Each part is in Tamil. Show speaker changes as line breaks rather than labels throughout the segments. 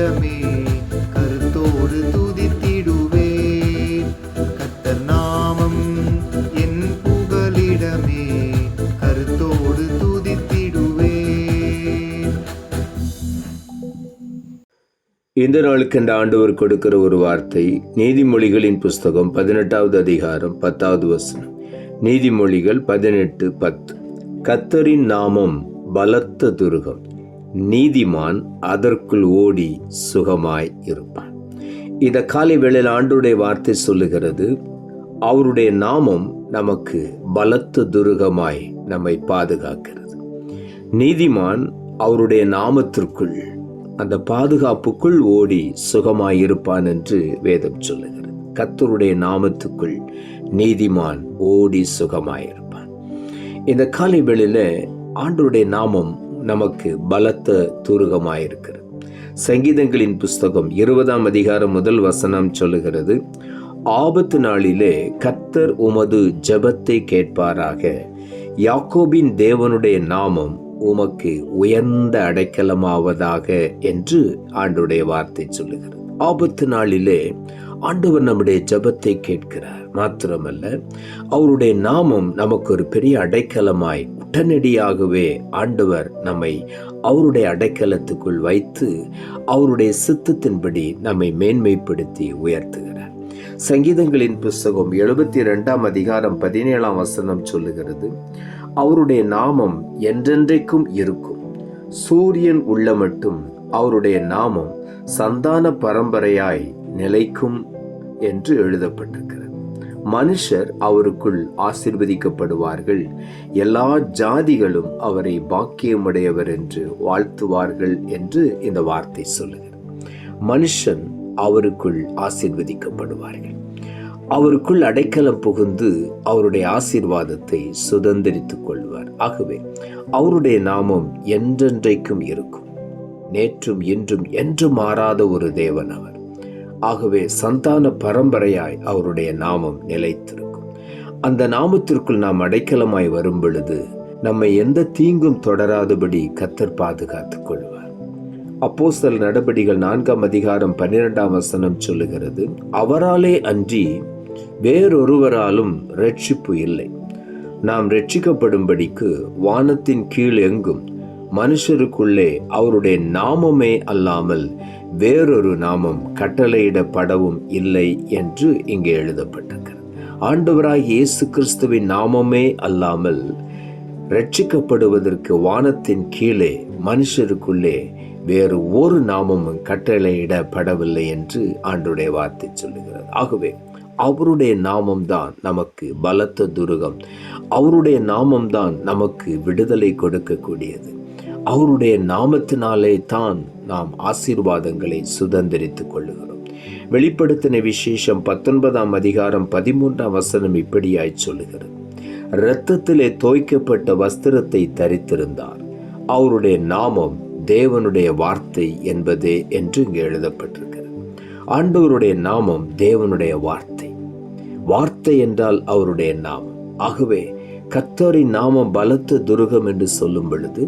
புகலிடமே கருத்தோடு துதித்திடுவேன் கத்தர் நாமம் என் புகலிடமே கருத்தோடு துதித்திடுவேன்
இந்த நாளுக்கு இந்த ஆண்டவர் கொடுக்கிற ஒரு வார்த்தை நீதிமொழிகளின் புஸ்தகம் பதினெட்டாவது அதிகாரம் பத்தாவது வசனம். நீதிமொழிகள் பதினெட்டு பத்து. கத்தரின் நாமம் பலத்த துருகம். நீதிமான் அதற்குள் ஓடி சுகமாய் இருப்பான். இந்த காலை வேளையில் ஆண்டுடைய வார்த்தை சொல்லுகிறது அவருடைய நாமம் நமக்கு பலத்த துருகமாய் நம்மை பாதுகாக்கிறது. நீதிமான் அவருடைய நாமத்திற்குள் அந்த பாதுகாப்புக்குள் ஓடி சுகமாயிருப்பான் என்று வேதம் சொல்லுகிறது. கத்தருடைய நாமத்துக்குள் நீதிமான் ஓடி சுகமாயிருப்பான் இந்த காலை வேளையில் ஆண்டருடைய நாமம் நமக்கு பலத்த துருகமாயிருக்கிறது. சங்கீதங்களின் புஸ்தகம் இருபதாம் அதிகாரம் முதல் வசனம் சொல்லுகிறது ஆபத்து நாளிலே கத்தர் உமது ஜபத்தை கேட்பாராக. யாக்கோபின் தேவனுடைய நாமம் உமக்கு உயர்ந்த அடைக்கலமாவதாக என்று ஆண்டுடைய வார்த்தை சொல்லுகிறது. ஆபத்து நாளிலே ஆண்டவர் நம்முடைய ஜெபத்தை கேட்கிறார். மாத்திரமல்ல அவருடைய நாமம் நமக்கு ஒரு பெரிய அடைக்கலமாய் உடனடியாகவே ஆண்டவர் நம்மை அவருடைய அடைக்கலத்துக்குள் வைத்து அவருடைய சித்தத்தின்படி நம்மை மேன்மைப்படுத்தி உயர்த்துகிறார். சங்கீதங்களின் புஸ்தகம் எழுபத்தி ரெண்டாம் அதிகாரம் பதினேழாம் வசனம் சொல்லுகிறது அவருடைய நாமம் என்றென்றைக்கும் இருக்கும். சூரியன் உள்ள மட்டும் அவருடைய நாமம் சந்தான பரம்பரையாய் நிலைக்கும் என்று எழுதப்பட்டிருக்கிறது. மனுஷர் அவருக்குள் ஆசிர்வதிக்கப்படுவார்கள். எல்லா ஜாதிகளும் அவரை பாக்கியமுடையவர் என்று வாழ்த்துவார்கள் என்று இந்த வார்த்தை சொல்லுகிறது. மனுஷன் அவருக்குள் ஆசிர்வதிக்கப்படுவார்கள். அவருக்குள் அடைக்கலம் புகுந்து அவருடைய ஆசீர்வாதத்தை சுதந்திரித்துக் கொள்வார். ஆகவே அவருடைய நாமம் என்றென்றைக்கும் இருக்கும். நேற்றும் இன்றும் என்றும் மாறாத ஒரு தேவன் அவர். ஆகவே சந்தான பரம்பரையாய் அவருடைய நாமம் நிலைத்திருக்கும். அந்த நாமத்திற்குள் நாம் அடைக்கலமாய் வரும் பொழுது நம்மை எந்த தீங்கும் தொடராதபடி கத்தர் பாதுகாத்துக் கொள்வார். அப்போஸ்தல் நடபடிகள் நான்காம் அதிகாரம் பன்னிரெண்டாம் வசனம் சொல்லுகிறது அவராலே அன்றி வேறொருவராலும் ரட்சிப்பு இல்லை. நாம் ரட்சிக்கப்படும்படிக்கு வானத்தின் கீழ் எங்கும் மனுஷருக்குள்ளே அவருடைய நாமமே அல்லாமல் வேறொரு நாமம் கட்டளையிடப்படவும் இல்லை என்று இங்கே எழுதப்பட்டிருக்கிறது. ஆண்டவராய் இயேசு கிறிஸ்துவின் நாமமே அல்லாமல் ரட்சிக்கப்படுவதற்கு வானத்தின் கீழே மனுஷருக்குள்ளே வேறு ஒரு நாமமும் கட்டளையிடப்படவில்லை என்று ஆண்டுடைய வார்த்தை சொல்லுகிறது. ஆகவே அவருடைய நாமம்தான் நமக்கு பலத்த துருகம். அவருடைய நாமம்தான் நமக்கு விடுதலை கொடுக்கக்கூடியது. அவருடைய நாமத்தினாலே தான் நாம் ஆசீர்வாதங்களை சுதந்திரித்துக் கொள்ளுகிறோம். வெளிப்படுத்தின விசேஷம் பத்தொன்பதாம் அதிகாரம் பதிமூன்றாம் வசனம் இப்படியாய் சொல்லுகிறது. இரத்தத்திலே தோய்க்கப்பட்ட வஸ்திரத்தை தரித்திருந்தார். அவருடைய நாமம் தேவனுடைய வார்த்தை என்பதே என்று இங்கே எழுதப்பட்டிருக்கிறது. ஆண்டவருடைய நாமம் தேவனுடைய வார்த்தை. வார்த்தை என்றால் அவருடைய நாமம். ஆகவே கத்தரின் நாமம் பலத்த துருகம் என்று சொல்லும் பொழுது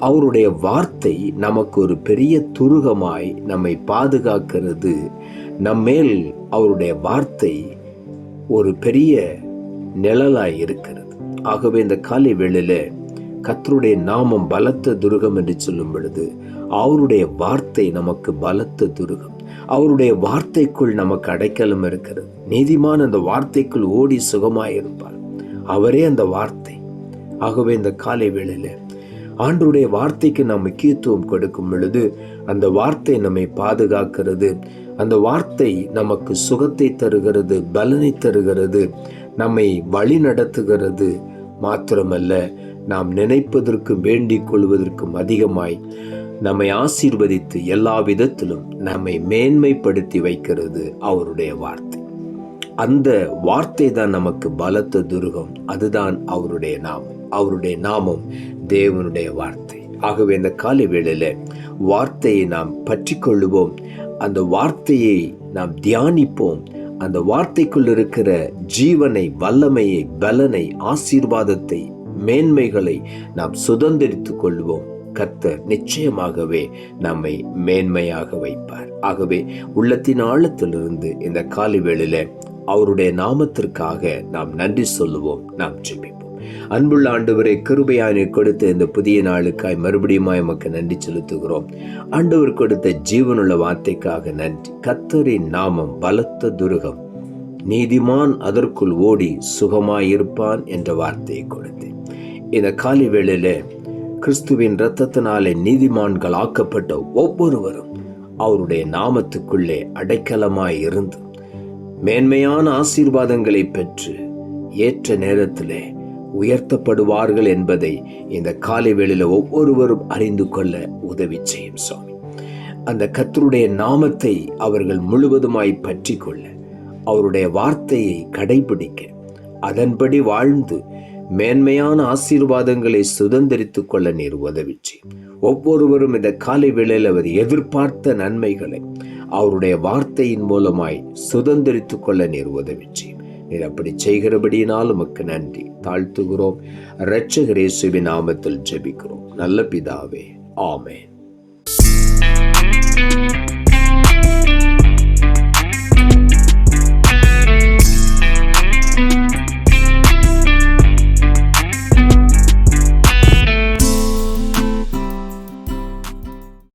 அவருடைய வார்த்தை நமக்கு ஒரு பெரிய துருகமாய் நம்மை பாதுகாக்கிறது. நம்மேல் அவருடைய வார்த்தை ஒரு பெரிய நிழலாய் இருக்கிறது. ஆகவே இந்த காலை வேளையில் கத்தருடைய நாமம் பலத்த துருகம் என்று சொல்லும் பொழுது அவருடைய வார்த்தை நமக்கு பலத்த துருகம். அவருடைய வார்த்தைக்குள் நமக்கு அடைக்கலம் இருக்கிறது. நீதிமான் அந்த வார்த்தைக்குள் ஓடி சுகமாயிருப்பார். அவரே அந்த வார்த்தை. ஆகவே இந்த காலை வேளையில் ஆண்டருடைய வார்த்தைக்கு நாம் முக்கியத்துவம் கொடுக்கும் பொழுது அந்த வார்த்தை நம்மை பாதுகாக்கிறது. அந்த வார்த்தை நமக்கு சுகத்தை தருகிறது பலனை தருகிறது நம்மை வழி நடத்துகிறது. மாத்திரமல்ல நாம் நினைப்பதற்கும் வேண்டிக் கொள்வதற்கும் அதிகமாய் நம்மை ஆசீர்வதித்து எல்லா விதத்திலும் நம்மை மேன்மைப்படுத்தி வைக்கிறது அவருடைய வார்த்தை. அந்த வார்த்தை தான் நமக்கு பலத்த துருகம். அதுதான் அவருடைய நாமம் அவருடைய நாமம் தேவனுடைய வார்த்தை. ஆகவே இந்த காலை வேளையில் வார்த்தையை நாம் பற்றி கொள்ளுவோம் அந்த வார்த்தையை நாம் தியானிப்போம். அந்த வார்த்தைக்குள் இருக்கிற ஜீவனை வல்லமையை பலனை ஆசீர்வாதத்தை மேன்மைகளை நாம் சுதந்திரித்துக் கொள்வோம். கர்த்தர் நிச்சயமாகவே நம்மை மேன்மையாக வைப்பார். ஆகவே உள்ளத்தின் ஆழத்திலிருந்து இந்த காலை வேளையில அவருடைய நாமத்திற்காக நாம் நன்றி சொல்லுவோம் நாம் ஜெபிப்போம். அன்புள்ள ஆண்டவரை கிருபையானை கொடுத்த இந்த புதிய நாளுக்காய் மறுபடியும் எமக்கு நன்றி செலுத்துகிறோம். ஆண்டவர் கொடுத்த ஜீவனுள்ள வார்த்தைக்காக நன்றி. கத்தரின் நாமம் பலத்த துருகம். நீதிமான் அதற்குள் ஓடி சுகமாயிருப்பான் என்ற வார்த்தையை கொடுத்தேன். இந்த காலை வேளையில கிறிஸ்துவின் இரத்தத்தினாலே நீதிமான்கள் ஆக்கப்பட்ட ஒவ்வொருவரும் அவருடைய நாமத்துக்குள்ளே அடைக்கலமாய் இருந்து மேன்மையான ஆசீர்வாதங்களை பெற்று ஏற்ற நேரத்திலே உயர்த்தப்படுவார்கள் என்பதை இந்த காலை வேளையில ஒவ்வொருவரும் அறிந்து கொள்ள உதவி செய்யும் சுவாமி. அந்த கத்தருடைய நாமத்தை அவர்கள் முழுவதுமாய் பற்றி கொள்ள அவருடைய வார்த்தையை கடைபிடிக்க அதன்படி வாழ்ந்து மேன்மையான ஆசீர்வாதங்களை சுதந்திரித்துக் கொள்ள நீர் உதவி செய்யும். ஒவ்வொருவரும் இந்த காலை வேளையில் அவர் எதிர்பார்த்த நன்மைகளை அவருடைய வார்த்தையின் மூலமாய் சுதந்திரித்துக் கொள்ள நீர் உதவி செய்யும் நீர் அப்படி செய்கிறபடியினால் உமக்கு நன்றி. தாழ்த்துகிறோம். இரட்சகர் நாமத்தில் ஜெபிக்கிறோம். நல்ல பிதாவே. ஆமென்.